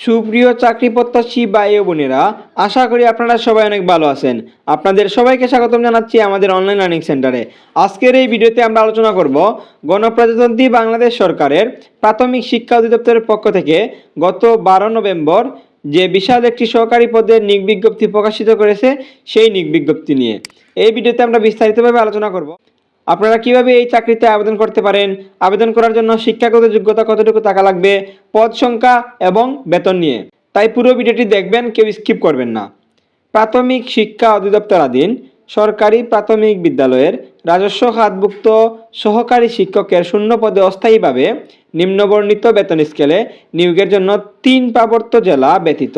সুপ্রিয় চাকরি প্রত্যাশী ভাই বোনেরা, আশা করি আপনারা সবাই অনেক ভালো আছেন। আপনাদের সবাইকে স্বাগতম জানাচ্ছি আমাদের অনলাইন লার্নিং সেন্টারে আজকের এই ভিডিওতে আমরা আলোচনা করব গণপ্রজাতন্ত্রী বাংলাদেশ সরকারের প্রাথমিক শিক্ষা অধিদপ্তরের পক্ষ থেকে গত বারো নভেম্বর যে বিশাল একটি সহকারী পদের নিক বিজ্ঞপ্তি প্রকাশিত করেছে সেই নিক বিজ্ঞপ্তি নিয়ে। এই ভিডিওতে আমরা বিস্তারিতভাবে আলোচনা করব। আপনারা কীভাবে এই চাকরিতে আবেদন করতে পারেন? আবেদন করার জন্য শিক্ষাগত যোগ্যতা কতটুকু টাকা লাগবে? পদ সংখ্যা এবং বেতন নিয়ে। তাই পুরো ভিডিওটি দেখবেন, কেউ স্কিপ করবেন না। প্রাথমিক শিক্ষা অধিদপ্তরাধীন সরকারি প্রাথমিক বিদ্যালয়ের রাজস্ব খাতভুক্ত সহকারী শিক্ষকের শূন্য পদে অস্থায়ীভাবে নিম্নবর্ণিত বেতন স্কেলে নিয়োগের জন্য তিন পার্বত্য জেলা ব্যতীত।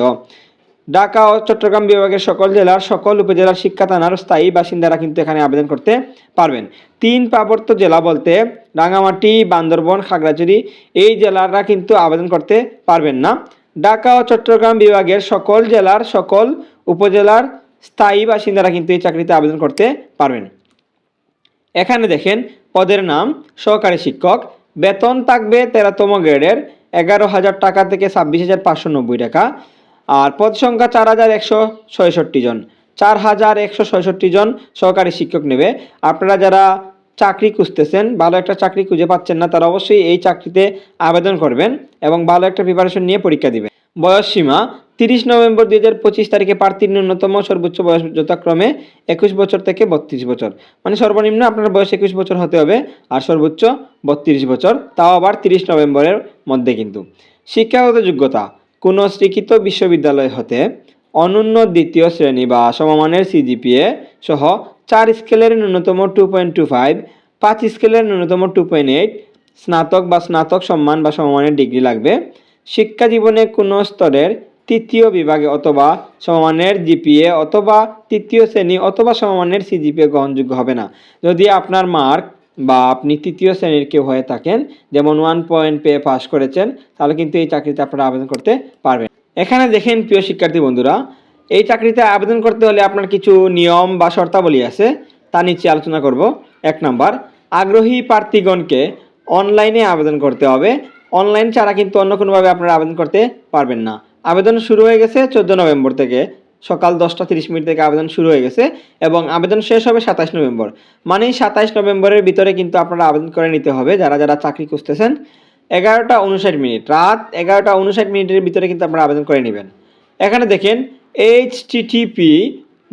ঢাকা ও চট্টগ্রাম বিভাগের সকল জেলার সকল উপজেলার শিক্ষা থানার স্থায়ী বাসিন্দারা কিন্তু এখানে আবেদন করতে পারবেন। তিন পার্বত্য জেলা বলতে রাঙামাটি বান্দরবন, খাগড়াছড়ি, এই জেলারা কিন্তু আবেদন করতে পারবেন না। ঢাকা ও চট্টগ্রাম বিভাগের সকল জেলার সকল উপজেলার স্থায়ী বাসিন্দারা কিন্তু এই চাকরিতে আবেদন করতে পারবেন। এখানে দেখেন, পদের নাম, সহকারী শিক্ষক, বেতন থাকবে তেরোতম গ্রেডের এগারো হাজার টাকা থেকে ছাব্বিশ হাজার পাঁচশো নব্বই টাকা আর পদ সংখ্যা চার হাজার একশো ছয়ষট্টি জন। চার হাজার একশো ছয়ষট্টি জন সহকারী শিক্ষক নেবে। আপনারা যারা চাকরি খুঁজতেছেন, ভালো একটা চাকরি খুঁজে পাচ্ছেন না, তারা অবশ্যই এই চাকরিতে আবেদন করবেন এবং ভালো একটা প্রিপারেশন নিয়ে পরীক্ষা দিবেন। বয়স সীমা, তিরিশ নভেম্বর দুই হাজার পঁচিশ তারিখে প্রার্থীর ন্যূনতম সর্বোচ্চ বয়স যথাক্রমে একুশ বছর থেকে বত্রিশ বছর। মানে সর্বনিম্ন আপনার বয়স একুশ বছর হতে হবে আর সর্বোচ্চ বত্রিশ বছর। তাও আবার তিরিশ নভেম্বরের মধ্যে কিন্তু। শিক্ষাগত যোগ্যতা কোনো স্বীকৃত বিশ্ববিদ্যালয় হতে অনন্য দ্বিতীয় শ্রেণি বা সমমানের সিজিপিএ সহ চার স্কেলের ন্যূনতম টু পয়েন্ট টু ফাইভ পাঁচ স্কেলের ন্যূনতম টু পয়েন্ট এইট স্নাতক বা স্নাতক সম্মান বা সমমানের ডিগ্রি লাগবে। শিক্ষা জীবনে কোনো স্তরের তৃতীয় বিভাগে অথবা সমমানের জিপিএ অথবা তৃতীয় শ্রেণি অথবা সমমানের সিজিপিএ গ্রহণযোগ্য হবে না। যদি আপনার মার্ক বা আপনি তৃতীয় শ্রেণির কেউ হয়ে থাকেন, যেমন ওয়ান পয়েন্ট পেয়ে পাস করেছেন, তাহলে কিন্তু এই চাকরিতে আপনারা আবেদন করতে পারবেন। এখানে দেখেন প্রিয় শিক্ষার্থী বন্ধুরা, এই চাকরিতে আবেদন করতে হলে আপনার কিছু নিয়ম বা শর্তাবলী আছে, তা নিচে আলোচনা করব। এক নাম্বার, আগ্রহী প্রার্থীগণকে অনলাইনে আবেদন করতে হবে। অনলাইন ছাড়া কিন্তু অন্য কোনোভাবে আপনারা আবেদন করতে পারবেন না। আবেদন শুরু হয়ে গেছে চোদ্দ নভেম্বর থেকে। সকাল দশটা তিরিশ মিনিট থেকে আবেদন শুরু হয়ে গেছে এবং আবেদন শেষ হবে সাতাশ নভেম্বর। মানে সাতাশ নভেম্বরের ভিতরে কিন্তু আপনারা আবেদন করে নিতে হবে, যারা যারা চাকরি খুঁজতেছেন। এগারোটা উনষাট মিনিট, রাত এগারোটা উনষাট মিনিটের ভিতরে কিন্তু আপনারা আবেদন করে নেবেন। এখানে দেখেন H TTP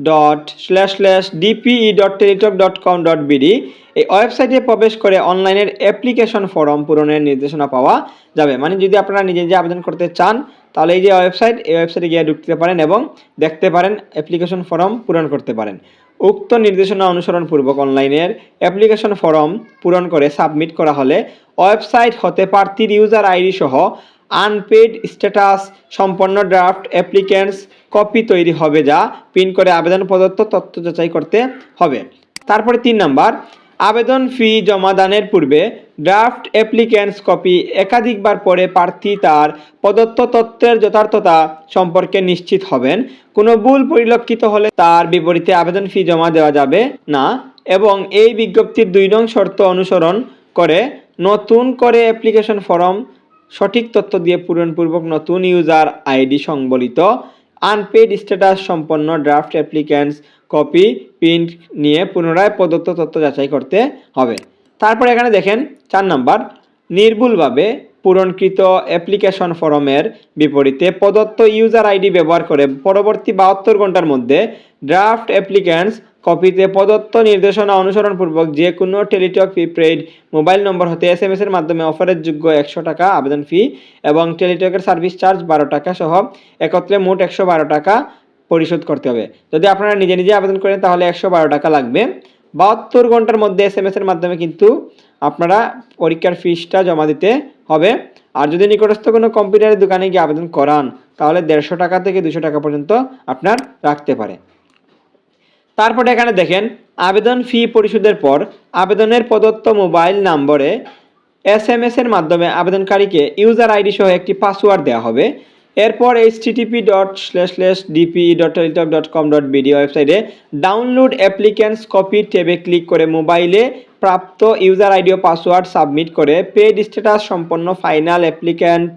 dot slash slash DPE dot Teletalk dot com dot BD এই ওয়েবসাইটে প্রবেশ করে অনলাইনের অ্যাপ্লিকেশন ফর্ম পূরণের নির্দেশনা পাওয়া যাবে। মানে যদি আপনারা নিজে নিজে আবেদন করতে চান তাহলে এই যে ওয়েবসাইট এই ওয়েবসাইটে গিয়ে ঢুকতে পারেন এবং দেখতে পারেন অ্যাপ্লিকেশন ফর্ম পূরণ করতে পারেন। উক্ত নির্দেশনা অনুসরণপূর্বক অনলাইনের অ্যাপ্লিকেশন ফর্ম পূরণ করে সাবমিট করা হলে ওয়েবসাইট হতে প্রার্থীর ইউজার আইডি সহ আনপেড স্ট্যাটাস সম্পন্ন ড্রাফট অ্যাপ্লিকেন্টস কপি তৈরি হবে যা প্রিন্ট করে আবেদন প্রদত্ত তথ্য যাচাই করতে হবে। তারপরে তিন নাম্বার, আবেদন ফি জমাদানের পূর্বে ড্রাফট অ্যাপ্লিক্যান্টস কপি একাধিকবার পরে প্রার্থী তার প্রদত্ত তথ্যের যথার্থতা সম্পর্কে নিশ্চিত হবেন। কোনো ভুল পরিলক্ষিত হলে তার বিপরীতে আবেদন ফি জমা দেওয়া যাবে না এবং এই বিজ্ঞপ্তির দুই নং শর্ত অনুসরণ করে নতুন করে অ্যাপ্লিকেশন ফর্ম সঠিক তথ্য দিয়ে পূরণপূর্বক নতুন ইউজার আইডি সংবলিত আনপেড স্ট্যাটাস সম্পন্ন ড্রাফট অ্যাপ্লিক্যান্টস কপি প্রিন্ট নিয়ে পুনরায় প্রদত্ত তথ্য যাচাই করতে হবে। তারপর এখানে দেখেন চার নাম্বার, নির্ভুলভাবে পূরণকৃত অ্যাপ্লিকেশন ফর্মের বিপরীতে প্রদত্ত ইউজার আইডি ব্যবহার করে পরবর্তী বাহাত্তর ঘণ্টার মধ্যে ড্রাফট অ্যাপ্লিক্যান্টস কপিতে প্রদত্ত নির্দেশনা অনুসরণপূর্বক যে কোনো টেলিটক প্রিপেইড মোবাইল নম্বর হতে এস এম এর মাধ্যমে অফারের যোগ্য একশো টাকা আবেদন ফি এবং টেলিটকের সার্ভিস চার্জ বারো টাকা সহ একত্রে মোট একশো বারো টাকা পরিশোধ করতে হবে। যদি আপনারা নিজে নিজে আবেদন করেন তাহলে একশো বারো টাকা লাগবে। বাহাত্তর ঘণ্টার মধ্যে এস এম এর মাধ্যমে কিন্তু আপনারা পরীক্ষার ফিসটা জমা দিতে হবে। আর যদি নিকটস্থ কোনো কম্পিউটারের দোকানে গিয়ে আবেদন করান, তাহলে দেড়শো টাকা থেকে দুশো টাকা পর্যন্ত আপনার রাখতে পারে। তারপরে এখানে দেখেন, আবেদন ফি পরিশোধের পর আবেদনের প্রদত্ত মোবাইল নম্বরে এস এম এস এর মাধ্যমে আবেদনকারীকে ইউজার আইডি সহ একটি পাসওয়ার্ড দেওয়া হবে। এরপর H TTP dot slash slash DPE dot Teletalk dot com dot BD ওয়েবসাইটে ডাউনলোড অ্যাপ্লিক্যান্টস কপি ট্যাবে ক্লিক করে মোবাইলে প্রাপ্ত ইউজার আইডি ও পাসওয়ার্ড সাবমিট করে পেড স্ট্যাটাস সম্পন্ন ফাইনাল অ্যাপ্লিক্যান্ট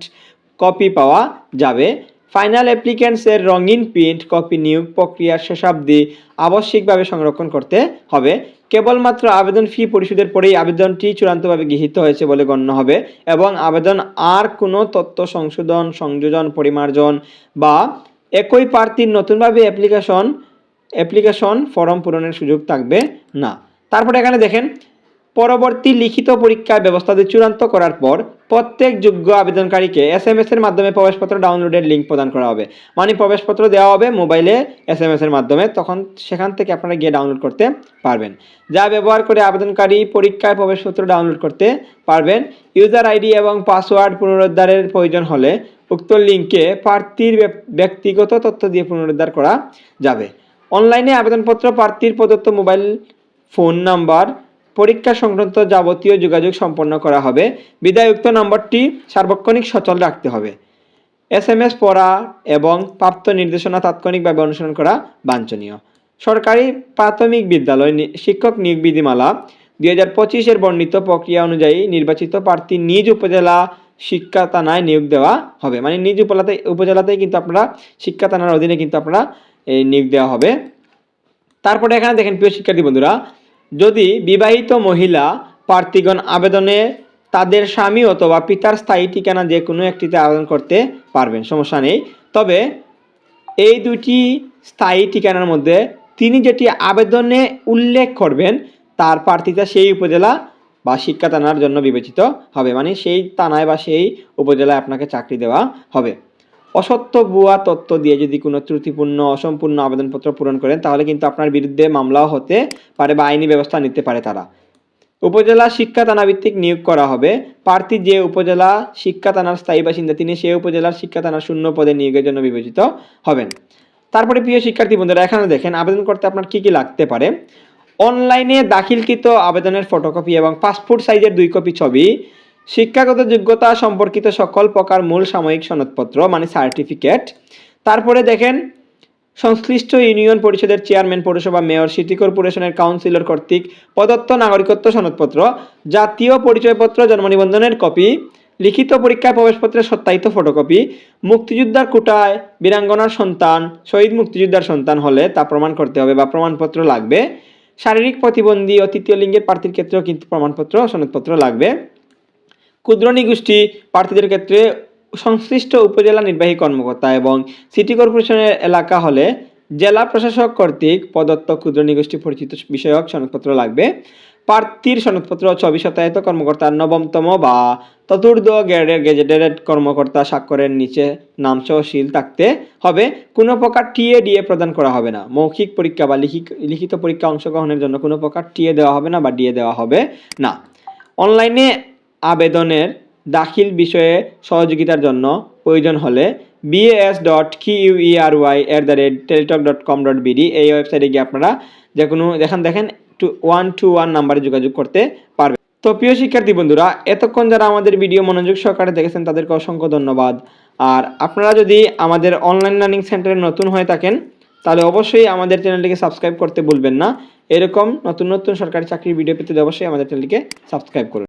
কপি পাওয়া যাবে। ফাইনাল অ্যাপ্লিক্যান্টসের রঙিন প্রিন্ট কপি নিয়োগ প্রক্রিয়ার শেষাব্দি আবশ্যিকভাবে সংরক্ষণ করতে হবে। কেবলমাত্র আবেদন ফি পরিশোধের পরেই আবেদনটি চূড়ান্তভাবে গৃহীত হয়েছে বলে গণ্য হবে এবং আবেদন আর কোনো তথ্য সংশোধন, সংযোজন, পরিমার্জন বা একই প্রার্থীর নতুনভাবে অ্যাপ্লিকেশন অ্যাপ্লিকেশন ফর্ম পূরণের সুযোগ থাকবে না। তারপরে এখানে দেখেন পরবর্তী লিখিত পরীক্ষার ব্যবস্থাটি চূড়ান্ত করার পর প্রত্যেক যোগ্য আবেদনকারীকে এস এম এর মাধ্যমে প্রবেশপত্র ডাউনলোডের লিঙ্ক প্রদান করা হবে। মানে প্রবেশপত্র দেওয়া হবে মোবাইলে এস এম এর মাধ্যমে, তখন সেখান থেকে আপনারা গিয়ে ডাউনলোড করতে পারবেন। যা ব্যবহার করে আবেদনকারী পরীক্ষায় প্রবেশপত্র ডাউনলোড করতে পারবেন। ইউজার আইডি এবং পাসওয়ার্ড পুনরুদ্ধারের প্রয়োজন হলে উক্ত লিঙ্কে প্রার্থীর ব্যক্তিগত তথ্য দিয়ে পুনরুদ্ধার করা যাবে। অনলাইনে আবেদনপত্র প্রার্থীর প্রদত্ত মোবাইল ফোন নাম্বার পরীক্ষা সংক্রান্ত যাবতীয় যোগাযোগ সম্পন্ন করা হবে। বিদায়ুক্ত নম্বরটি সার্বক্ষণিক সচল রাখতে হবে। এস এম এস পড়া এবং প্রাপ্ত নির্দেশনা তাৎক্ষণিকভাবে অনুসরণ করা বাঞ্ছনীয়। সরকারি প্রাথমিক বিদ্যালয় শিক্ষক নিয়োগ বিধিমালা দুই হাজার পঁচিশের বর্ণিত প্রক্রিয়া অনুযায়ী নির্বাচিত প্রার্থী নিজ উপজেলা শিক্ষা থানায় নিয়োগ দেওয়া হবে। মানে নিজ উপজেলাতে উপজেলাতেই কিন্তু আপনারা শিক্ষা থানার অধীনে কিন্তু আপনারা নিয়োগ দেওয়া হবে। তারপরে এখানে দেখেন প্রিয় শিক্ষার্থী বন্ধুরা যদি বিবাহিত মহিলা প্রার্থীগণ আবেদনে তাদের স্বামী অথবা পিতার স্থায়ী ঠিকানা যে কোনো একটিতে আবেদন করতে পারবেন, সমস্যা নেই। তবে এই দুটি স্থায়ী ঠিকানার মধ্যে তিনি যেটি আবেদনে উল্লেখ করবেন, তার প্রার্থীতা সেই উপজেলা বা শিক্ষা থানার জন্য বিবেচিত হবে। মানে সেই থানায় বা সেই উপজেলায় আপনাকে চাকরি দেওয়া হবে। অসত্য ভুয়া তথ্য দিয়ে যদি কোনো ত্রুটিপূর্ণ, অসম্পূর্ণ আবেদনপত্র পূরণ করেন, তাহলে কিন্তু আপনার বিরুদ্ধে মামলাও হতে পারে বা আইনি ব্যবস্থা নিতে পারে তারা। উপজেলা শিক্ষা থানা ভিত্তিক নিয়োগ করা হবে। প্রার্থী যে উপজেলা শিক্ষা থানার স্থায়ী বাসিন্দা, তিনি সেই উপজেলার শিক্ষা থানার শূন্য পদে নিয়োগের জন্য বিবেচিত হবেন। তারপরে প্রিয় শিক্ষার্থী বন্ধুরা, এখানে দেখেন আবেদন করতে আপনার কি কি লাগতে পারে। অনলাইনে দাখিলকৃত আবেদনের ফটোকপি এবং পাসপোর্ট সাইজের দুই কপি ছবি শিক্ষাগত যোগ্যতা সম্পর্কিত সকল প্রকার মূল সাময়িক সনদপত্র মানে সার্টিফিকেট তারপরে দেখেন, সংশ্লিষ্ট ইউনিয়ন পরিষদের চেয়ারম্যান, পৌরসভা, মেয়র, সিটি কর্পোরেশনের কাউন্সিলর কর্তৃক প্রদত্ত নাগরিকত্ব সনদপত্র, জাতীয় পরিচয়পত্র জন্ম নিবন্ধনের কপি, লিখিত পরীক্ষায় প্রবেশপত্রের সত্যায়িত ফটোকপি, মুক্তিযোদ্ধার কোটায় বীরাঙ্গনার সন্তান, শহীদ মুক্তিযোদ্ধার সন্তান হলে তা প্রমাণ করতে হবে বা প্রমাণপত্র লাগবে। শারীরিক প্রতিবন্ধী ও তৃতীয় লিঙ্গের প্রার্থীর ক্ষেত্রেও কিন্তু প্রমাণপত্র সনদপত্র লাগবে। ক্ষুদ্র নিগোষ্ঠী প্রার্থীদের ক্ষেত্রে সংশ্লিষ্ট উপজেলা নির্বাহী কর্মকর্তা এবং সিটি কর্পোরেশনের এলাকা হলে জেলা প্রশাসক কর্তৃক প্রদত্ত ক্ষুদ্র নিগোষ্ঠী পরিচিত বিষয়ক সনদপত্র লাগবে। প্রার্থীর সনদপত্র ছবি শতায়িত কর্মকর্তার নবমতম বা চতুর্থ গ্রেডের গেজেটেড কর্মকর্তা স্বাক্ষরের নিচে নামসহ সিল থাকতে হবে। কোনো প্রকার টিএ ডিএ প্রদান করা হবে না। মৌখিক পরীক্ষা বা লিখিত- লিখিত পরীক্ষা অংশগ্রহণের জন্য কোনো প্রকার টিএ দেওয়া হবে না বা ডিএ দেওয়া হবে না। অনলাইনে আবেদনের দাখিল বিষয়ে সহযোগিতার জন্য প্রয়োজন হলে BS dot QERY at the rate Teletalk dot com dot BD এই ওয়েবসাইটে গিয়ে আপনারা যে কোনো দেখেন দেখেন টু ওয়ান টু ওয়ান নাম্বারে যোগাযোগ করতে পারবেন। তো প্রিয় শিক্ষার্থী বন্ধুরা, এতক্ষণ যারা আমাদের ভিডিও মনোযোগ সহকারে দেখেছেন, তাদেরকে অসংখ্য ধন্যবাদ। আর আপনারা যদি আমাদের অনলাইন লার্নিং সেন্টারে নতুন হয়ে থাকেন, তাহলে অবশ্যই আমাদের চ্যানেলটিকে সাবস্ক্রাইব করতে ভুলবেন না। এরকম নতুন নতুন সরকারি চাকরির ভিডিও পেতে অবশ্যই আমাদের চ্যানেলটিকে সাবস্ক্রাইব করুন।